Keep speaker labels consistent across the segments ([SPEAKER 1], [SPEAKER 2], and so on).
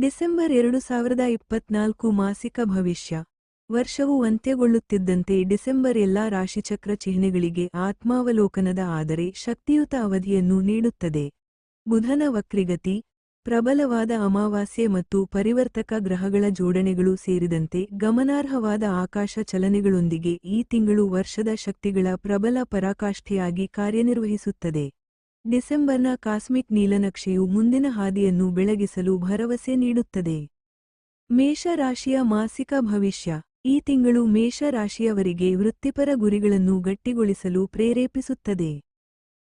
[SPEAKER 1] December ಎರಡು ಸಾವಿರದ ಇಪ್ಪತ್ನಾಲ್ಕು ಮಾಸಿಕ ಭವಿಷ್ಯ. ವರ್ಷವು ಅಂತ್ಯಗೊಳ್ಳುತ್ತಿದ್ದಂತೆ ಡಿಸೆಂಬರ್ ಎಲ್ಲಾ ರಾಶಿಚಕ್ರ ಚಿಹ್ನೆಗಳಿಗೆ ಆತ್ಮಾವಲೋಕನದ ಆದರೆ ಶಕ್ತಿಯುತ ಅವಧಿಯನ್ನು ನೀಡುತ್ತದೆ. ಬುಧನ ವಕ್ರಿಗತಿ, ಪ್ರಬಲವಾದ ಅಮಾವಾಸ್ಯೆ ಮತ್ತು ಪರಿವರ್ತಕ ಗ್ರಹಗಳ ಜೋಡಣೆಗಳು ಸೇರಿದಂತೆ ಗಮನಾರ್ಹವಾದ ಆಕಾಶ ಚಲನೆಗಳೊಂದಿಗೆ ಈ ತಿಂಗಳು ವರ್ಷದ ಶಕ್ತಿಗಳ ಪ್ರಬಲ ಪರಾಕಾಷ್ಠೆಯಾಗಿ ಕಾರ್ಯನಿರ್ವಹಿಸುತ್ತದೆ. ಡಿಸೆಂಬರ್ನ ಕಾಸ್ಮಿಕ್ ನೀಲನಕ್ಷೆಯು ಮುಂದಿನ ಹಾದಿಯನ್ನು ಬೆಳಗಿಸಲು ಭರವಸೆ ನೀಡುತ್ತದೆ. ಮೇಷ ರಾಶಿಯ ಮಾಸಿಕ ಭವಿಷ್ಯ. ಈ ತಿಂಗಳು ಮೇಷ ರಾಶಿಯವರಿಗೆ ವೃತ್ತಿಪರ ಗುರಿಗಳನ್ನು ಗಟ್ಟಿಗೊಳಿಸಲು ಪ್ರೇರೇಪಿಸುತ್ತದೆ.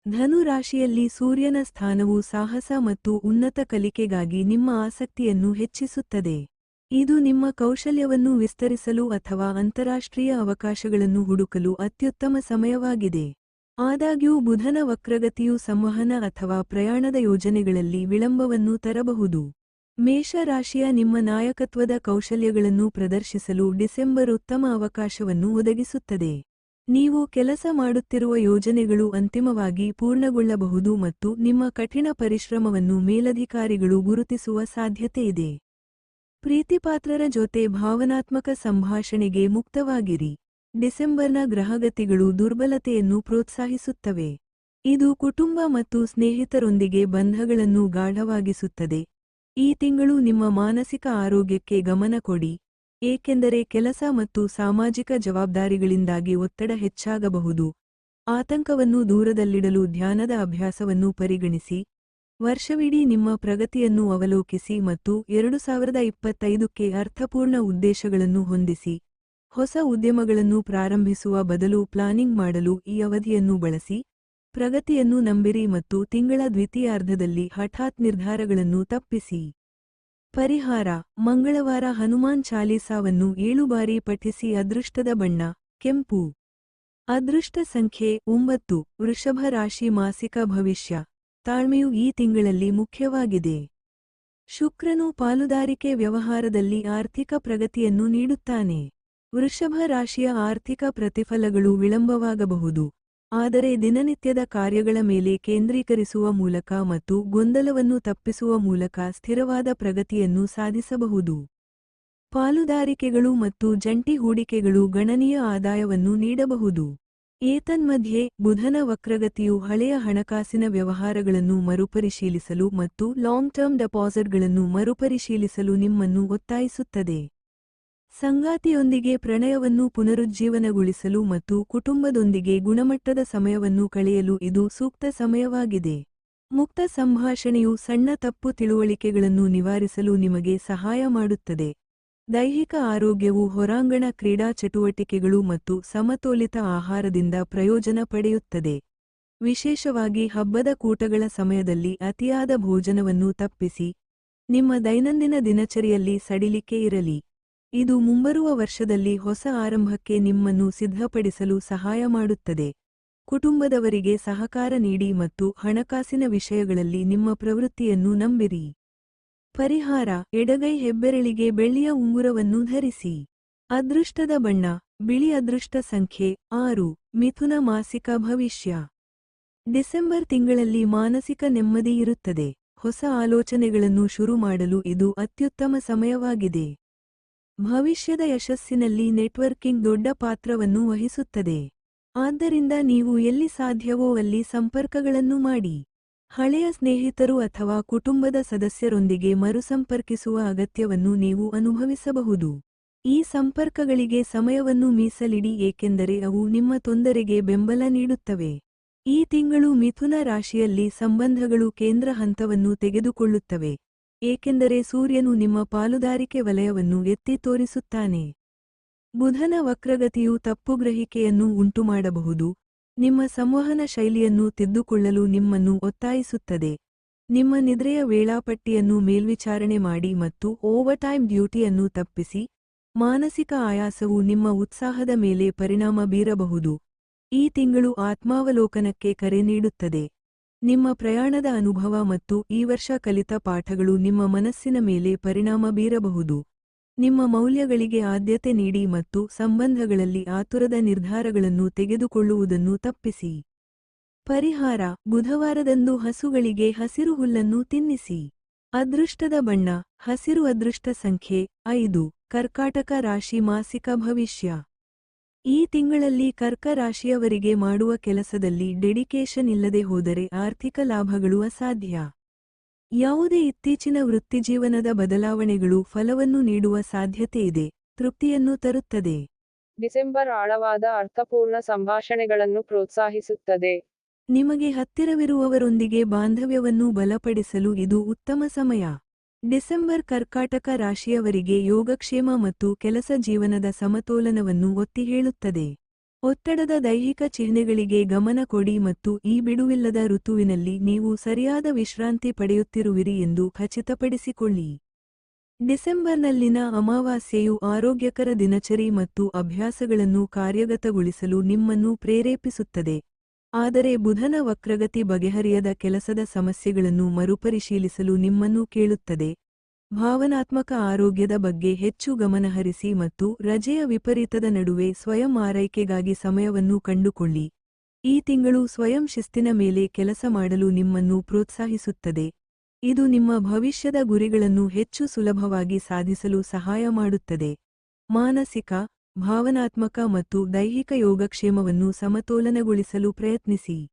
[SPEAKER 1] ಧನು ರಾಶಿಯಲ್ಲಿ ಸೂರ್ಯನ ಸ್ಥಾನವು ಸಾಹಸ ಮತ್ತು ಉನ್ನತ ಕಲಿಕೆಗಾಗಿ ನಿಮ್ಮ ಆಸಕ್ತಿಯನ್ನು ಹೆಚ್ಚಿಸುತ್ತದೆ. ಇದು ನಿಮ್ಮ ಕೌಶಲ್ಯವನ್ನು ವಿಸ್ತರಿಸಲು ಅಥವಾ ಅಂತಾರಾಷ್ಟ್ರೀಯ ಅವಕಾಶಗಳನ್ನು ಹುಡುಕಲು ಅತ್ಯುತ್ತಮ ಸಮಯವಾಗಿದೆ. ಆದಾಗ್ಯೂ ಬುಧನ ವಕ್ರಗತಿಯು ಸಂವಹನ ಅಥವಾ ಪ್ರಯಾಣದ ಯೋಜನೆಗಳಲ್ಲಿ ವಿಳಂಬವನ್ನು ತರಬಹುದು. ಮೇಷರಾಶಿಯ ನಿಮ್ಮ ನಾಯಕತ್ವದ ಕೌಶಲ್ಯಗಳನ್ನು ಪ್ರದರ್ಶಿಸಲು ಡಿಸೆಂಬರ್ ಉತ್ತಮ ಅವಕಾಶವನ್ನು ಒದಗಿಸುತ್ತದೆ. ನೀವು ಕೆಲಸ ಮಾಡುತ್ತಿರುವ ಯೋಜನೆಗಳು ಅಂತಿಮವಾಗಿ ಪೂರ್ಣಗೊಳ್ಳಬಹುದು ಮತ್ತು ನಿಮ್ಮ ಕಠಿಣ ಪರಿಶ್ರಮವನ್ನು ಮೇಲಧಿಕಾರಿಗಳು ಗುರುತಿಸುವ ಸಾಧ್ಯತೆಯಿದೆ ಪ್ರೀತಿಪಾತ್ರರ ಜೊತೆ ಭಾವನಾತ್ಮಕ ಸಂಭಾಷಣೆಗೆ ಮುಕ್ತವಾಗಿರಿ. ಡಿಸೆಂಬರ್ನ ಗ್ರಹಗತಿಗಳು ದುರ್ಬಲತೆಯನ್ನು ಪ್ರೋತ್ಸಾಹಿಸುತ್ತವೆ. ಇದು ಕುಟುಂಬ ಮತ್ತು ಸ್ನೇಹಿತರೊಂದಿಗೆ ಬಂಧಗಳನ್ನು ಗಾಢವಾಗಿಸುತ್ತದೆ. ಈ ತಿಂಗಳು ನಿಮ್ಮ ಮಾನಸಿಕ ಆರೋಗ್ಯಕ್ಕೆ ಗಮನ ಕೊಡಿ. ಏಕೆಂದರೆ ಕೆಲಸ ಮತ್ತು ಸಾಮಾಜಿಕ ಜವಾಬ್ದಾರಿಗಳಿಂದಾಗಿ ಒತ್ತಡ ಹೆಚ್ಚಾಗಬಹುದು. ಆತಂಕವನ್ನು ದೂರದಲ್ಲಿಡಲು ಧ್ಯಾನದ ಅಭ್ಯಾಸವನ್ನು ಪರಿಗಣಿಸಿ. ವರ್ಷವಿಡೀ ನಿಮ್ಮ ಪ್ರಗತಿಯನ್ನು ಅವಲೋಕಿಸಿ ಮತ್ತು ಎರಡು ಸಾವಿರದ ಇಪ್ಪತ್ತೈದಕ್ಕೆ ಅರ್ಥಪೂರ್ಣ ಉದ್ದೇಶಗಳನ್ನು ಹೊಂದಿಸಿ. ಹೊಸ ಉದ್ಯಮಗಳನ್ನು ಪ್ರಾರಂಭಿಸುವ ಬದಲು ಪ್ಲಾನಿಂಗ್ ಮಾಡಲು ಈ ಅವಧಿಯನ್ನು ಬಳಸಿ, ಪ್ರಗತಿಯನ್ನು ನಂಬಿರಿ ಮತ್ತು ತಿಂಗಳ ದ್ವಿತೀಯಾರ್ಧದಲ್ಲಿ ಹಠಾತ್ ನಿರ್ಧಾರಗಳನ್ನು ತಪ್ಪಿಸಿ. ಪರಿಹಾರ, ಮಂಗಳವಾರ ಹನುಮಾನ್ ಚಾಲೀಸಾವನ್ನು ಏಳು ಬಾರಿ ಪಠಿಸಿ ಅದೃಷ್ಟದ ಬಣ್ಣ, ಕೆಂಪು. ಅದೃಷ್ಟ ಸಂಖ್ಯೆ ಒಂಬತ್ತು, ವೃಷಭ ರಾಶಿ ಮಾಸಿಕ ಭವಿಷ್ಯ, ತಾಳ್ಮೆಯು ಈ ತಿಂಗಳಲ್ಲಿ ಮುಖ್ಯವಾಗಿದೆ. ಶುಕ್ರನು ಪಾಲುದಾರಿಕೆ ವ್ಯವಹಾರದಲ್ಲಿ ಆರ್ಥಿಕ ಪ್ರಗತಿಯನ್ನು ನೀಡುತ್ತಾನೆ. ವೃಷಭ ರಾಶಿಯ ಆರ್ಥಿಕ ಪ್ರತಿಫಲಗಳು ವಿಳಂಬವಾಗಬಹುದು. ಆದರೆ ದಿನನಿತ್ಯದ ಕಾರ್ಯಗಳ ಮೇಲೆ ಕೇಂದ್ರೀಕರಿಸುವ ಮೂಲಕ ಮತ್ತು ಗೊಂದಲವನ್ನು ತಪ್ಪಿಸುವ ಮೂಲಕ ಸ್ಥಿರವಾದ ಪ್ರಗತಿಯನ್ನು ಸಾಧಿಸಬಹುದು. ಪಾಲುದಾರಿಕೆಗಳು ಮತ್ತು ಜಂಟಿ ಹೂಡಿಕೆಗಳು ಗಣನೀಯ ಆದಾಯವನ್ನು ನೀಡಬಹುದು. ಏತನ್ಮಧ್ಯೆ, ಬುಧನ ವಕ್ರಗತಿಯು ಹಳೆಯ ಹಣಕಾಸಿನ ವ್ಯವಹಾರಗಳನ್ನು ಮರುಪರಿಶೀಲಿಸಲು ಮತ್ತು ಲಾಂಗ್ ಟರ್ಮ್ ಡೆಪಾಸಿಟ್ಗಳನ್ನು ಮರುಪರಿಶೀಲಿಸಲು ನಿಮ್ಮನ್ನು ಒತ್ತಾಯಿಸುತ್ತದೆ. ಸಂಗಾತಿಯೊಂದಿಗೆ ಪ್ರಣಯವನ್ನು ಪುನರುಜ್ಜೀವನಗೊಳಿಸಲು ಮತ್ತು ಕುಟುಂಬದೊಂದಿಗೆ ಗುಣಮಟ್ಟದ ಸಮಯವನ್ನು ಕಳೆಯಲು ಇದು ಸೂಕ್ತ ಸಮಯವಾಗಿದೆ. ಮುಕ್ತ ಸಂಭಾಷಣೆಯು ಸಣ್ಣ ತಪ್ಪು ತಿಳುವಳಿಕೆಗಳನ್ನು ನಿವಾರಿಸಲು ನಿಮಗೆ ಸಹಾಯ ಮಾಡುತ್ತದೆ. ದೈಹಿಕ ಆರೋಗ್ಯವು ಹೊರಾಂಗಣ ಕ್ರೀಡಾ ಚಟುವಟಿಕೆಗಳು ಮತ್ತು ಸಮತೋಲಿತ ಆಹಾರದಿಂದ ಪ್ರಯೋಜನ ಪಡೆಯುತ್ತದೆ. ವಿಶೇಷವಾಗಿ ಹಬ್ಬದ ಕೂಟಗಳ ಸಮಯದಲ್ಲಿ ಅತಿಯಾದ ಭೋಜನವನ್ನು ತಪ್ಪಿಸಿ, ನಿಮ್ಮ ದೈನಂದಿನ ದಿನಚರಿಯಲ್ಲಿ ಸಡಿಲಿಕೆ ಇರಲಿ. ಇದು ಮುಂಬರುವ ವರ್ಷದಲ್ಲಿ ಹೊಸ ಆರಂಭಕ್ಕೆ ನಿಮ್ಮನ್ನು ಸಿದ್ಧಪಡಿಸಲು ಸಹಾಯ ಮಾಡುತ್ತದೆ. ಕುಟುಂಬದವರಿಗೆ ಸಹಕಾರ ನೀಡಿ ಮತ್ತು ಹಣಕಾಸಿನ ವಿಷಯಗಳಲ್ಲಿ ನಿಮ್ಮ ಪ್ರವೃತ್ತಿಯನ್ನು ನಂಬಿರಿ. ಪರಿಹಾರ, ಎಡಗೈ ಹೆಬ್ಬೆರಳಿಗೆ ಬೆಳ್ಳಿಯ ಉಂಗುರವನ್ನು ಧರಿಸಿ. ಅದೃಷ್ಟದ ಬಣ್ಣ, ಬಿಳಿ ಅದೃಷ್ಟ ಸಂಖ್ಯೆ, ಆರು, ಮಿಥುನ ಮಾಸಿಕ ಭವಿಷ್ಯ. ಡಿಸೆಂಬರ್ ತಿಂಗಳಲ್ಲಿ ಮಾನಸಿಕ ನೆಮ್ಮದಿ ಇರುತ್ತದೆ. ಹೊಸ ಆಲೋಚನೆಗಳನ್ನು ಶುರು ಮಾಡಲು ಇದು ಅತ್ಯುತ್ತಮ ಸಮಯವಾಗಿದೆ. ಭವಿಷ್ಯದ ಯಶಸ್ಸಿನಲ್ಲಿ ನೆಟ್ವರ್ಕಿಂಗ್ ದೊಡ್ಡ ಪಾತ್ರವನ್ನು ವಹಿಸುತ್ತದೆ. ಆದ್ದರಿಂದ ನೀವು ಎಲ್ಲಿ ಸಾಧ್ಯವೋ ಅಲ್ಲಿ ಸಂಪರ್ಕಗಳನ್ನು ಮಾಡಿ. ಹಳೆಯ ಸ್ನೇಹಿತರು ಅಥವಾ ಕುಟುಂಬದ ಸದಸ್ಯರೊಂದಿಗೆ ಮರುಸಂಪರ್ಕಿಸುವ ಅಗತ್ಯವನ್ನು ನೀವು ಅನುಭವಿಸಬಹುದು. ಈ ಸಂಪರ್ಕಗಳಿಗೆ ಸಮಯವನ್ನು ಮೀಸಲಿಡಿ ಏಕೆಂದರೆ ಅವು ನಿಮ್ಮ ತೊಂದರೆಗೆ ಬೆಂಬಲ ನೀಡುತ್ತವೆ. ಈ ತಿಂಗಳು ಮಿಥುನ ರಾಶಿಯಲ್ಲಿ ಸಂಬಂಧಗಳು ಕೇಂದ್ರ ಹಂತವನ್ನು ತೆಗೆದುಕೊಳ್ಳುತ್ತವೆ. ಏಕೆಂದರೆ ಸೂರ್ಯನು ನಿಮ್ಮ ಪಾಲುದಾರಿಕೆ ವಲಯವನ್ನು ಎತ್ತಿ ತೋರಿಸುತ್ತಾನೆ. ಬುಧನ ವಕ್ರಗತಿಯು ತಪ್ಪುಗ್ರಹಿಕೆಯನ್ನು ಉಂಟುಮಾಡಬಹುದು. ನಿಮ್ಮ ಸಂವಹನ ಶೈಲಿಯನ್ನು ತಿದ್ದುಕೊಳ್ಳಲು ನಿಮ್ಮನ್ನು ಒತ್ತಾಯಿಸುತ್ತದೆ. ನಿಮ್ಮ ನಿದ್ರೆಯ ವೇಳಾಪಟ್ಟಿಯನ್ನು ಮೇಲ್ವಿಚಾರಣೆ ಮಾಡಿ ಮತ್ತು ಓವರ್ಟೈಮ್ ಡ್ಯೂಟಿಯನ್ನು ತಪ್ಪಿಸಿ. ಮಾನಸಿಕ ಆಯಾಸವು ನಿಮ್ಮ ಉತ್ಸಾಹದ ಮೇಲೆ ಪರಿಣಾಮ ಬೀರಬಹುದು. ಈ ತಿಂಗಳು ಆತ್ಮಾವಲೋಕನಕ್ಕೆ ಕರೆ ನೀಡುತ್ತದೆ. ನಿಮ್ಮ ಪ್ರಯಾಣದ ಅನುಭವ ಮತ್ತು ಈ ವರ್ಷ ಕಲಿತ ಪಾಠಗಳು ನಿಮ್ಮ ಮನಸ್ಸಿನ ಮೇಲೆ ಪರಿಣಾಮ ಬೀರಬಹುದು. ನಿಮ್ಮ ಮೌಲ್ಯಗಳಿಗೆ ಆದ್ಯತೆ ನೀಡಿ ಮತ್ತು ಸಂಬಂಧಗಳಲ್ಲಿ ಆತುರದ ನಿರ್ಧಾರಗಳನ್ನು ತೆಗೆದುಕೊಳ್ಳುವುದನ್ನು ತಪ್ಪಿಸಿ. ಪರಿಹಾರ, ಬುಧವಾರದಂದು ಹಸುಗಳಿಗೆ ಹಸಿರು ಹುಲ್ಲನ್ನು ತಿನ್ನಿಸಿ. ಅದೃಷ್ಟದ ಬಣ್ಣ, ಹಸಿರು ಅದೃಷ್ಟ ಸಂಖ್ಯೆ, ಐದು, ಕರ್ಕಾಟಕ ರಾಶಿ ಮಾಸಿಕ ಭವಿಷ್ಯ. ಈ ತಿಂಗಳಲ್ಲಿ ಕರ್ಕ ರಾಶಿಯವರಿಗೆ ಮಾಡುವ ಕೆಲಸದಲ್ಲಿ ಡೆಡಿಕೇಶನ್ ಇಲ್ಲದೆ ಹೋದರೆ ಆರ್ಥಿಕ ಲಾಭಗಳು ಅಸಾಧ್ಯ. ಯಾವುದೇ ಇತ್ತೀಚಿನ ವೃತ್ತಿಜೀವನದ ಬದಲಾವಣೆಗಳು ಫಲವನ್ನು ನೀಡುವ ಸಾಧ್ಯತೆ ಇದೆ ತೃಪ್ತಿಯನ್ನು ತರುತ್ತದೆ.
[SPEAKER 2] ಡಿಸೆಂಬರ್ ಆಳವಾದ ಅರ್ಥಪೂರ್ಣ ಸಂಭಾಷಣೆಗಳನ್ನು ಪ್ರೋತ್ಸಾಹಿಸುತ್ತದೆ.
[SPEAKER 1] ನಿಮಗೆ ಹತ್ತಿರವಿರುವವರೊಂದಿಗೆ ಬಾಂಧವ್ಯವನ್ನು ಬಲಪಡಿಸಲು ಇದು ಉತ್ತಮ ಸಮಯ. ಡಿಸೆಂಬರ್ ಕರ್ಕಾಟಕ ರಾಶಿಯವರಿಗೆ ಯೋಗಕ್ಷೇಮ ಮತ್ತು ಕೆಲಸ ಜೀವನದ ಸಮತೋಲನವನ್ನು ಒತ್ತಿ ಹೇಳುತ್ತದೆ. ಒತ್ತಡದ ದೈಹಿಕ ಚಿಹ್ನೆಗಳಿಗೆ ಗಮನ ಕೊಡಿ ಮತ್ತು ಈ ಬಿಡುವಿಲ್ಲದ ಋತುವಿನಲ್ಲಿ ನೀವು ಸರಿಯಾದ ವಿಶ್ರಾಂತಿ ಪಡೆಯುತ್ತಿರುವಿರಿ ಎಂದು ಖಚಿತಪಡಿಸಿಕೊಳ್ಳಿ. ಡಿಸೆಂಬರ್ನಲ್ಲಿನ ಅಮಾವಾಸ್ಯೆಯು ಆರೋಗ್ಯಕರ ದಿನಚರಿ ಮತ್ತು ಅಭ್ಯಾಸಗಳನ್ನು ಕಾರ್ಯಗತಗೊಳಿಸಲು ನಿಮ್ಮನ್ನು ಪ್ರೇರೇಪಿಸುತ್ತದೆ. ಆದರೆ ಬುಧನ ವಕ್ರಗತಿ ಬಗೆಹರಿಯದ ಕೆಲಸದ ಸಮಸ್ಯೆಗಳನ್ನು ಮರುಪರಿಶೀಲಿಸಲು ನಿಮ್ಮನ್ನು ಕೇಳುತ್ತದೆ. ಭಾವನಾತ್ಮಕ ಆರೋಗ್ಯದ ಬಗ್ಗೆ ಹೆಚ್ಚು ಗಮನಹರಿಸಿ ಮತ್ತು ರಜೆಯ ವಿಪರೀತದ ನಡುವೆ ಸ್ವಯಂ ಆರೈಕೆಗಾಗಿ ಸಮಯವನ್ನು ಕಂಡುಕೊಳ್ಳಿ. ಈ ತಿಂಗಳು ಸ್ವಯಂ ಶಿಸ್ತಿನ ಮೇಲೆ ಕೆಲಸ ಮಾಡಲು ನಿಮ್ಮನ್ನು ಪ್ರೋತ್ಸಾಹಿಸುತ್ತದೆ. ಇದು ನಿಮ್ಮ ಭವಿಷ್ಯದ ಗುರಿಗಳನ್ನು ಹೆಚ್ಚು ಸುಲಭವಾಗಿ ಸಾಧಿಸಲು ಸಹಾಯ ಮಾಡುತ್ತದೆ. ಮಾನಸಿಕ ಭಾವನಾತ್ಮಕ ಮತ್ತು ದೈಹಿಕ ಯೋಗಕ್ಷೇಮವನ್ನು ಸಮತೋಲನಗೊಳಿಸಲು ಪ್ರಯತ್ನಿಸಿ.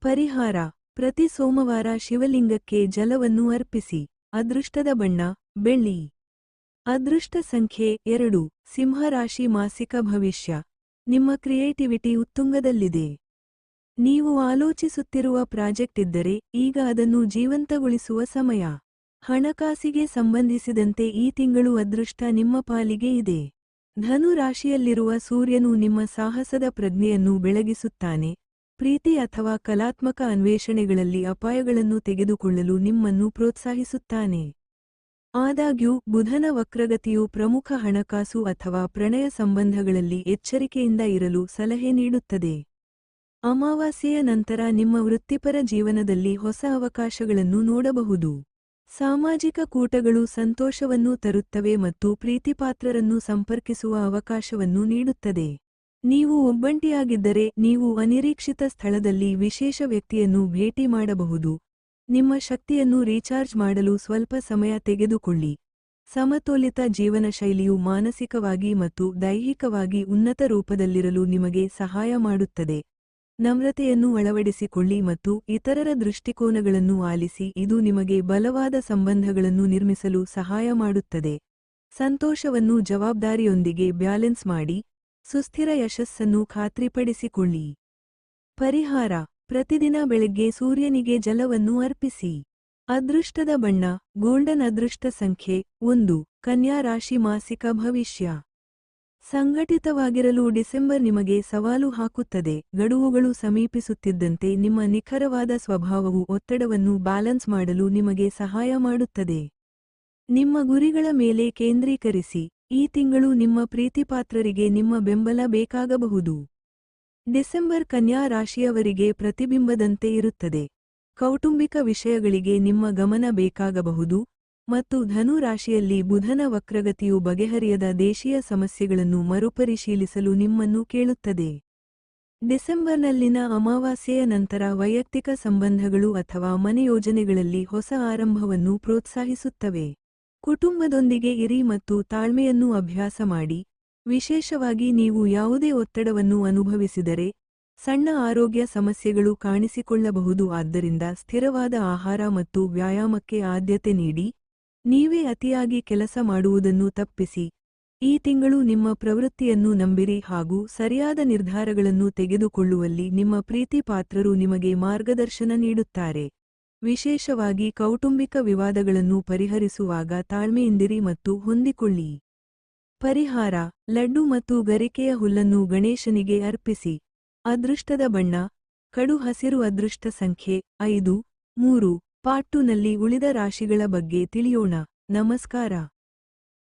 [SPEAKER 1] ಪರಿಹಾರ, ಪ್ರತಿ ಸೋಮವಾರ ಶಿವಲಿಂಗಕ್ಕೆ ಜಲವನ್ನು ಅರ್ಪಿಸಿ. ಅದೃಷ್ಟದ ಬಣ್ಣ, ಬೆಳ್ಳಿ. ಅದೃಷ್ಟ ಸಂಖ್ಯೆ ಎರಡು, ಸಿಂಹರಾಶಿ ಮಾಸಿಕ ಭವಿಷ್ಯ. ನಿಮ್ಮ ಕ್ರಿಯೇಟಿವಿಟಿ ಉತ್ತುಂಗದಲ್ಲಿದೆ. ನೀವು ಆಲೋಚಿಸುತ್ತಿರುವ ಪ್ರಾಜೆಕ್ಟ್ ಇದ್ದರೆ ಈಗ ಅದನ್ನು ಜೀವಂತಗೊಳಿಸುವ ಸಮಯ. ಹಣಕಾಸಿಗೆ ಸಂಬಂಧಿಸಿದಂತೆ ಈ ತಿಂಗಳು ಅದೃಷ್ಟ ನಿಮ್ಮ ಪಾಲಿಗೆ ಇದೆ. ಧನು ರಾಶಿಯಲ್ಲಿರುವ ಸೂರ್ಯನು ನಿಮ್ಮ ಸಾಹಸದ ಪ್ರಜ್ಞೆಯನ್ನು ಬೆಳಗಿಸುತ್ತಾನೆ. ಪ್ರೀತಿ ಅಥವಾ ಕಲಾತ್ಮಕ ಅನ್ವೇಷಣೆಗಳಲ್ಲಿ ಅಪಾಯಗಳನ್ನು ತೆಗೆದುಕೊಳ್ಳಲು ನಿಮ್ಮನ್ನು ಪ್ರೋತ್ಸಾಹಿಸುತ್ತಾನೆ. ಆದಾಗ್ಯೂ, ಬುಧನ ವಕ್ರಗತಿಯು ಪ್ರಮುಖ ಹಣಕಾಸು ಅಥವಾ ಪ್ರಣಯ ಸಂಬಂಧಗಳಲ್ಲಿ ಎಚ್ಚರಿಕೆಯಿಂದ ಇರಲು ಸಲಹೆ ನೀಡುತ್ತದೆ. ಅಮಾವಾಸ್ಯೆಯ ನಂತರ ನಿಮ್ಮ ವೃತ್ತಿಪರ ಜೀವನದಲ್ಲಿ ಹೊಸ ಅವಕಾಶಗಳನ್ನು ನೋಡಬಹುದು. ಸಾಮಾಜಿಕ ಕೂಟಗಳು ಸಂತೋಷವನ್ನು ತರುತ್ತವೆ ಮತ್ತು ಪ್ರೀತಿಪಾತ್ರರನ್ನು ಸಂಪರ್ಕಿಸುವ ಅವಕಾಶವನ್ನು ನೀಡುತ್ತದೆ. ನೀವು ಒಬ್ಬಂಟಿಯಾಗಿದ್ದರೆ ನೀವು ಅನಿರೀಕ್ಷಿತ ಸ್ಥಳದಲ್ಲಿ ವಿಶೇಷ ವ್ಯಕ್ತಿಯನ್ನು ಭೇಟಿ ಮಾಡಬಹುದು. ನಿಮ್ಮ ಶಕ್ತಿಯನ್ನು ರೀಚಾರ್ಜ್ ಮಾಡಲು ಸ್ವಲ್ಪ ಸಮಯ ತೆಗೆದುಕೊಳ್ಳಿ. ಸಮತೋಲಿತ ಜೀವನ ಶೈಲಿಯು ಮಾನಸಿಕವಾಗಿ ಮತ್ತು ದೈಹಿಕವಾಗಿ ಉನ್ನತ ರೂಪದಲ್ಲಿರಲು ನಿಮಗೆ ಸಹಾಯ ಮಾಡುತ್ತದೆ. ನಮ್ರತೆಯನ್ನು ಅಳವಡಿಸಿಕೊಳ್ಳಿ ಮತ್ತು ಇತರರ ದೃಷ್ಟಿಕೋನಗಳನ್ನು ಆಲಿಸಿ, ಇದು ನಿಮಗೆ ಬಲವಾದ ಸಂಬಂಧಗಳನ್ನು ನಿರ್ಮಿಸಲು ಸಹಾಯ ಮಾಡುತ್ತದೆ. ಸಂತೋಷವನ್ನು ಜವಾಬ್ದಾರಿಯೊಂದಿಗೆ ಬ್ಯಾಲೆನ್ಸ್ ಮಾಡಿ, ಸುಸ್ಥಿರ ಯಶಸ್ಸನ್ನು ಖಾತ್ರಿಪಡಿಸಿಕೊಳ್ಳಿ. ಪರಿಹಾರ, ಪ್ರತಿದಿನ ಬೆಳಗ್ಗೆ ಸೂರ್ಯನಿಗೆ ಜಲವನ್ನು ಅರ್ಪಿಸಿ. ಅದೃಷ್ಟದ ಬಣ್ಣ ಗೋಲ್ಡನ್ ಅದೃಷ್ಟ ಸಂಖ್ಯೆ ಒಂದು, ಕನ್ಯಾ ರಾಶಿ ಮಾಸಿಕ ಭವಿಷ್ಯ. ಸಂಘಟಿತವಾಗಿರಲು ಡಿಸೆಂಬರ್ ನಿಮಗೆ ಸವಾಲು ಹಾಕುತ್ತದೆ. ಗಡುವುಗಳು ಸಮೀಪಿಸುತ್ತಿದ್ದಂತೆ ನಿಮ್ಮ ನಿಖರವಾದ ಸ್ವಭಾವವು ಒತ್ತಡವನ್ನು ಬ್ಯಾಲೆನ್ಸ್ ಮಾಡಲು ನಿಮಗೆ ಸಹಾಯ ಮಾಡುತ್ತದೆ. ನಿಮ್ಮ ಗುರಿಗಳ ಮೇಲೆ ಕೇಂದ್ರೀಕರಿಸಿ. ಈ ತಿಂಗಳು ನಿಮ್ಮ ಪ್ರೀತಿಪಾತ್ರರಿಗೆ ನಿಮ್ಮ ಬೆಂಬಲ ಬೇಕಾಗಬಹುದು. ಡಿಸೆಂಬರ್ ಕನ್ಯಾ ರಾಶಿಯವರಿಗೆ ಪ್ರತಿಬಿಂಬದಂತೆ ಇರುತ್ತದೆ. ಕೌಟುಂಬಿಕ ವಿಷಯಗಳಿಗೆ ನಿಮ್ಮ ಗಮನ ಬೇಕಾಗಬಹುದು. ಮತ್ತು ಧನು ರಾಶಿಯಲ್ಲಿ ಬುಧನ ವಕ್ರಗತಿಯು ಬಗೆಹರಿಯದ ದೇಶೀಯ ಸಮಸ್ಯೆಗಳನ್ನು ಮರುಪರಿಶೀಲಿಸಲು ನಿಮ್ಮನ್ನು ಕೇಳುತ್ತದೆ. ಡಿಸೆಂಬರ್ನಲ್ಲಿನ ಅಮಾವಾಸ್ಯೆಯ ನಂತರ ವೈಯಕ್ತಿಕ ಸಂಬಂಧಗಳು ಅಥವಾ ಮನೆಯೋಜನೆಗಳಲ್ಲಿ ಹೊಸ ಆರಂಭವನ್ನು ಪ್ರೋತ್ಸಾಹಿಸುತ್ತವೆ. ಕುಟುಂಬದೊಂದಿಗೆ ಇರಿ ಮತ್ತು ತಾಳ್ಮೆಯನ್ನು ಅಭ್ಯಾಸ ಮಾಡಿ. ವಿಶೇಷವಾಗಿ ನೀವು ಯಾವುದೇ ಒತ್ತಡವನ್ನು ಅನುಭವಿಸಿದರೆ ಸಣ್ಣ ಆರೋಗ್ಯ ಸಮಸ್ಯೆಗಳು ಕಾಣಿಸಿಕೊಳ್ಳಬಹುದು. ಆದ್ದರಿಂದ ಸ್ಥಿರವಾದ ಆಹಾರ ಮತ್ತು ವ್ಯಾಯಾಮಕ್ಕೆ ಆದ್ಯತೆ ನೀಡಿ. ನೀವೇ ಅತಿಯಾಗಿ ಕೆಲಸ ಮಾಡುವುದನ್ನು ತಪ್ಪಿಸಿ. ಈ ತಿಂಗಳು ನಿಮ್ಮ ಪ್ರವೃತ್ತಿಯನ್ನು ನಂಬಿರಿ ಹಾಗೂ ಸರಿಯಾದ ನಿರ್ಧಾರಗಳನ್ನು ತೆಗೆದುಕೊಳ್ಳುವಲ್ಲಿ ನಿಮ್ಮ ಪ್ರೀತಿಪಾತ್ರರು ನಿಮಗೆ ಮಾರ್ಗದರ್ಶನ ನೀಡುತ್ತಾರೆ. ವಿಶೇಷವಾಗಿ ಕೌಟುಂಬಿಕ ವಿವಾದಗಳನ್ನು ಪರಿಹರಿಸುವಾಗ ತಾಳ್ಮೆಯಿಂದಿರಿ ಮತ್ತು ಹೊಂದಿಕೊಳ್ಳಿ. ಪರಿಹಾರ, ಲಡ್ಡು ಮತ್ತು ಗರಿಕೆಯ ಹುಲ್ಲನ್ನು ಗಣೇಶನಿಗೆ ಅರ್ಪಿಸಿ. ಅದೃಷ್ಟದ ಬಣ್ಣ, ಕಡು ಹಸಿರು ಅದೃಷ್ಟ ಸಂಖ್ಯೆ, ಐದು, ಮೂರು ಪಾರ್ಟುನಲ್ಲಿ ಉಳಿದ ರಾಶಿಗಳ ಬಗ್ಗೆ ತಿಳಿಯೋಣ. ನಮಸ್ಕಾರ.